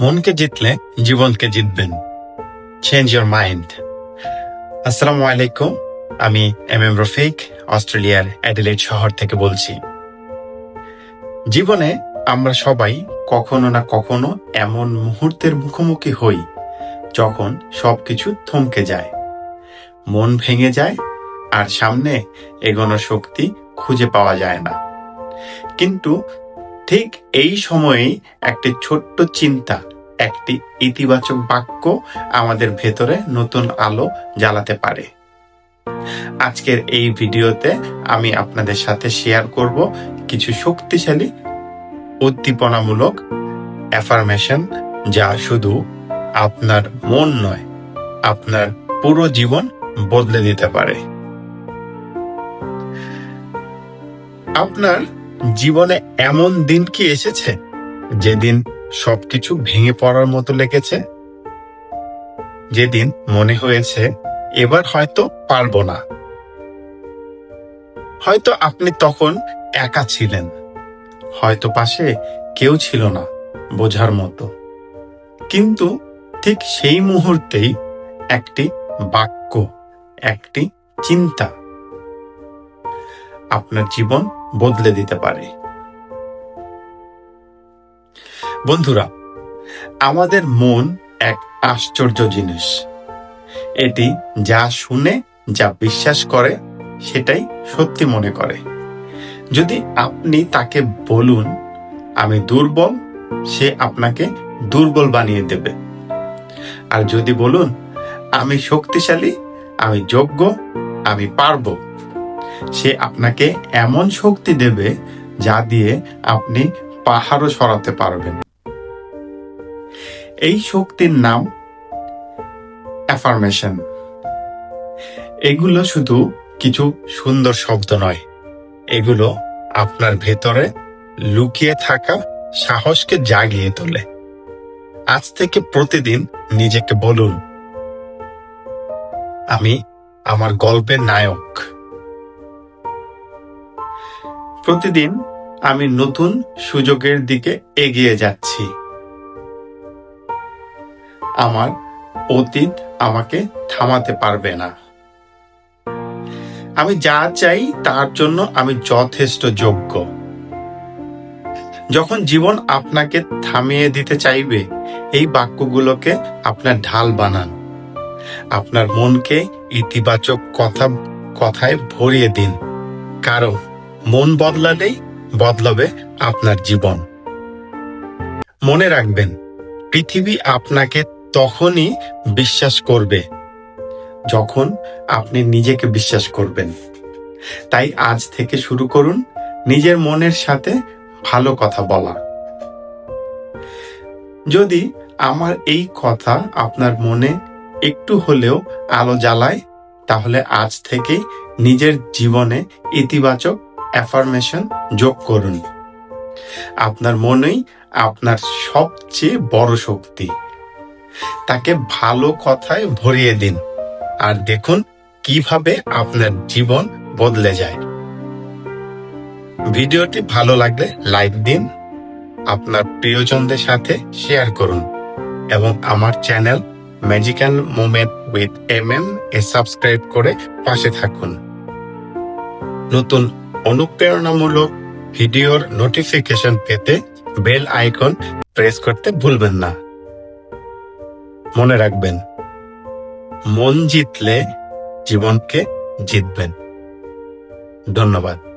মনকে জিতলে জীবনকে জিতবেন। চেঞ্জ ইয়োর মাইন্ড আসসালামু আলাইকুম, আমি এম এম রফিক, অস্ট্রেলিয়ার অ্যাডিলেড শহর থেকে বলছি। জীবনে আমরা সবাই কখনো না কখনো এমন মুহূর্তের মুখোমুখি হই যখন সবকিছু থমকে যায়। মন ভেঙে যায় আর সামনে এগোনোর শক্তি খুঁজে পাওয়া যায় না। কিন্তু ঠিক এই সময়েই একটি ছোট্ট চিন্তা, একটি ইতিবাচক বাক্য আমাদের ভেতরে নতুন আলো জ্বালাতে পারে। আজকের এই ভিডিওতে আমি আপনাদের সাথে শেয়ার করব কিছু শক্তিশালী, উদ্দীপনামূলক অ্যাফার্মেশন যা শুধু আপনার মন নয়, আপনার পুরো জীবন বদলে দিতে পারে। আপনার জীবনে এমন দিন কি এসেছে? যেদিন সবকিছু ভেঙে পড়ার মতো লেগেছে? যেদিন মনে হয়েছে, এবার হয়তো পারব না। হয়তো আপনি তখন একা ছিলেন। হয়তো পাশে কেউ ছিল না, বোঝার মতো। কিন্তু ঠিক সেই মুহূর্তেই একটি বাক্য, একটি চিন্তা আপনার জীবন বদলে দিতে পারে। বন্ধুরা, আমাদের মন এক আশ্চর্য জিনিস। এটি যা শুনে, যা বিশ্বাস করে, সেটাই সত্যি মনে করে। যদি আপনি তাকে বলুন, আমি দুর্বল সে আপনাকে দুর্বল বানিয়ে দেবে। আর যদি বলুন, আমি শক্তিশালী, আমি যোগ্য, আমি পারব সে আপনাকে এমন শক্তি দেবে যা দিয়ে আপনি পাহাড়ও সরাতে পারবেন। এই শক্তির নাম অ্যাফার্মেশন এগুলো শুধু কিছু সুন্দর শব্দ নয়। এগুলো আপনার ভেতরে লুকিয়ে থাকা সাহসকে জাগিয়ে তোলে। আজ থেকে প্রতিদিন নিজেকে বলুন, আমি আমার গল্পের নায়ক। প্রতিদিন আমি নতুন সুযোগের দিকে এগিয়ে যাচ্ছি। আমার অতীত আমাকে থামাতে পারবে না। আমি যা চাই তার জন্য আমি যথেষ্ট যোগ্য। যখন জীবন আপনাকে থামিয়ে দিতে চাইবে, এই বাক্যগুলোকে আপনার ঢাল বানান। আপনার মনকে ইতিবাচক কথা কথায় ভরিয়ে দিন। কারণ মন বদলালেই বদলাবে আপনার জীবন। মনে রাখবেন, পৃথিবী আপনাকে তখনই বিশ্বাস করবে যখন আপনি নিজেকে বিশ্বাস করবেন। তাই আজ থেকে শুরু করুন নিজের মনের সাথে ভালো কথা বলা। যদি আমার এই কথা আপনার মনে একটু হলেও আলো জ্বালায়, তাহলে আজ থেকে নিজের জীবনে ইতিবাচক অ্যাফার্মেশন যোগ করুন। আপনার মনেই আপনার সবচেয়ে বড় শক্তি। তাকে ভালো কথায় ভরিয়ে দিন। আর দেখুন কীভাবে আপনার জীবন বদলে যায়। ভিডিওটি ভালো লাগলে লাইক দিন, আপনার প্রিয়জনদের সাথে শেয়ার করুন এবং আমার channel magical moment with M M A subscribe করে পাশে থাকুন। নতুন অনুপ্রেরণামূলক ভিডিওর নোটিফিকেশন পেতে বেল আইকন প্রেস করতে ভুলবেন না। মনে রাখবেন, মন জিতলে জীবনকে জিতবেন। ধন্যবাদ।